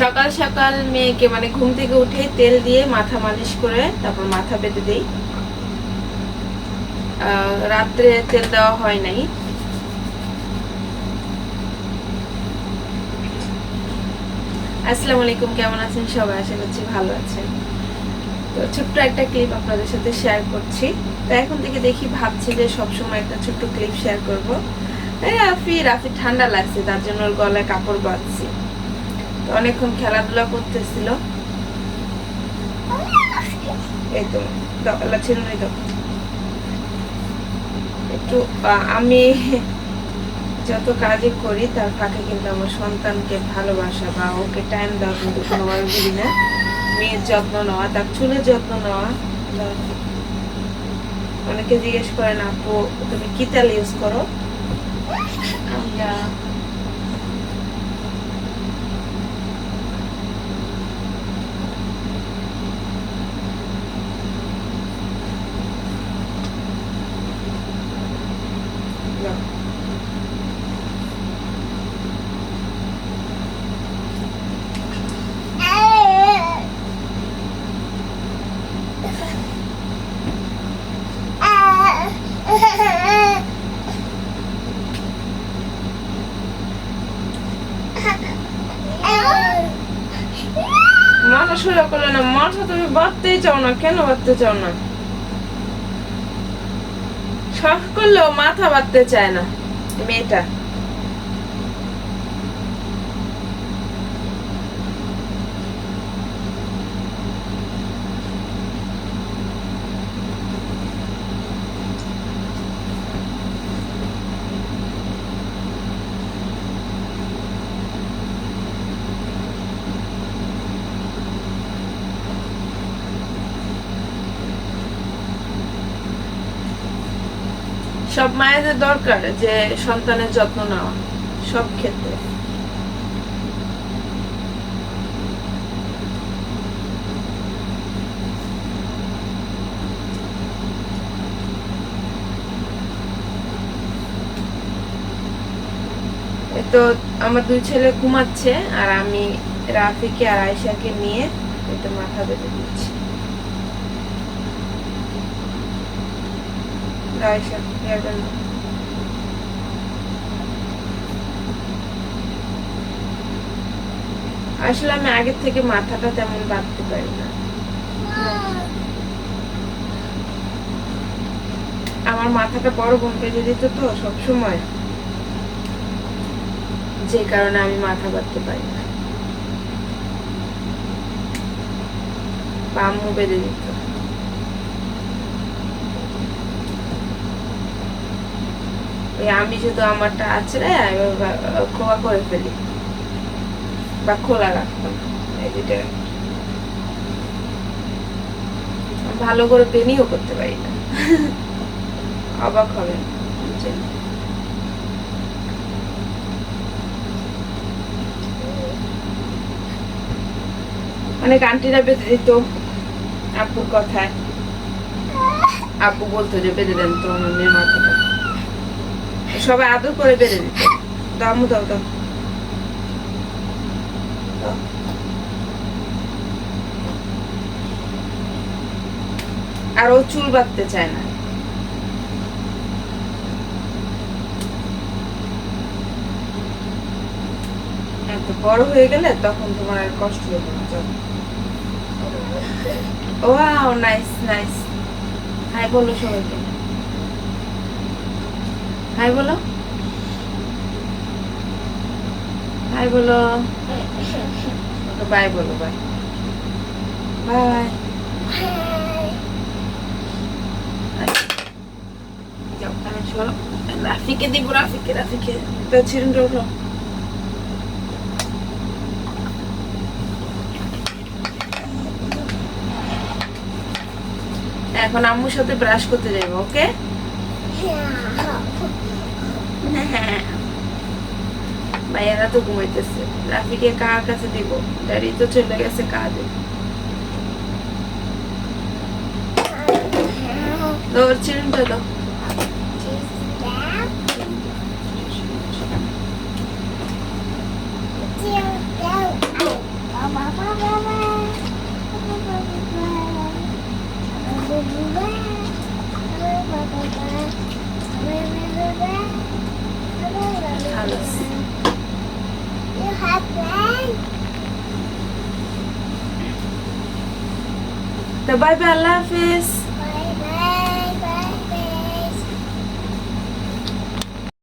সকাল সকাল মেয়েকে মানে ঘুম থেকে উঠে তেল দিয়ে মাথা মালিশ করে তারপর মাথা বেঁধে দেই। রাত্রে তেল দেওয়া হয় নাই। আসসালামু আলাইকুম, কেমন আছেন? সবাই আশা করছি ভালো আছেন। তো ছোট্ট একটা ক্লিপ আপনাদের সাথে শেয়ার করছি। তো এখন থেকে দেখি ভাবছি যে সবসময় একটা ছোট্ট ক্লিপ শেয়ার করব। এই রাফি রাফি ঠান্ডা লাগছে, তার জন্য ওর গলায় কাপড় বাঁধছি। তো অনেকক্ষণ খেলাধুলা করতেছিল। এই তো আল্লাহ ছেড়ে নেই একটু আমি যত কাজই করি, তার ফাঁকে কিন্তু আমার সন্তানকে ভালোবাসা বা ওকে টাইম দেওয়া কিন্তু কোনোভাবে না। মেয়ের যত্ন নেওয়া, তার চুলের যত্ন নেওয়া। অনেকে জিজ্ঞেস করেন আপু, তুমি কি তেল ইউজ করো? আমরা সোজা করলে না মাথা তুমি বাঁধতেই চাও না, কেন বাঁধতে চাও না? শখ করলেও মাথা বাঁধতে চায় না। মেয়েটা। সব মায়েদের দরকার যে সন্তানের যত্ন নেওয়া, সব ক্ষেত্রে। তো আমার দুই ছেলে ঘুমাচ্ছে আর আমি রাফিকে আর আয়সাকে নিয়ে একটু মাথা বেঁধে দিচ্ছি। আয়সা ইয়ারবেন না। আসলে আমি আগের থেকে মাথাটা তেমন বাঁধতে পারি না আমার মাথাটা বড় বোন বেঁধে দিত তো সবসময় যে কারণে আমি মাথা বাঁধতে পারি না। বা আম্মু বেঁধে দিত। আমি শুধু আমারটা আছড়ে খোয়া করে ফেলি। বা খোলা রাখতাম ভালো করে পেনিও করতে পারি না। অবাক হবে? অনেক আন্টিরা বেঁধে দিত আপুর কথায়। আপু বলতো যে, বেঁধে দেন তো মেয়ের মাথাটা। সবাই আদর করে বেড়ে দিত। দামু দাও দাও। আর ও চুল বাঁধতে চায় না। এত বড় হয়ে গেলে তখন তোমার আর কষ্ট হবে না, চলো। ওয়াও নাইস নাইস হাই, বলো সবাইকে। হাই বলো। হাই বলো। বাই বলো বাই বাই চলো রাফিকে দিব রাফিকে রাফিকে। তো ছিড়ুন এখন আম্মুর সাথে ব্রাশ করতে যাব ওকে ভাইয়ারা তো ঘুমাইতেছে রাফিকে কার কাছে দিব ড্যাডি তো চলে গেছে কাজে দাও ওর চিরুনটা দাও colors. You have plans? The Bible, I love is.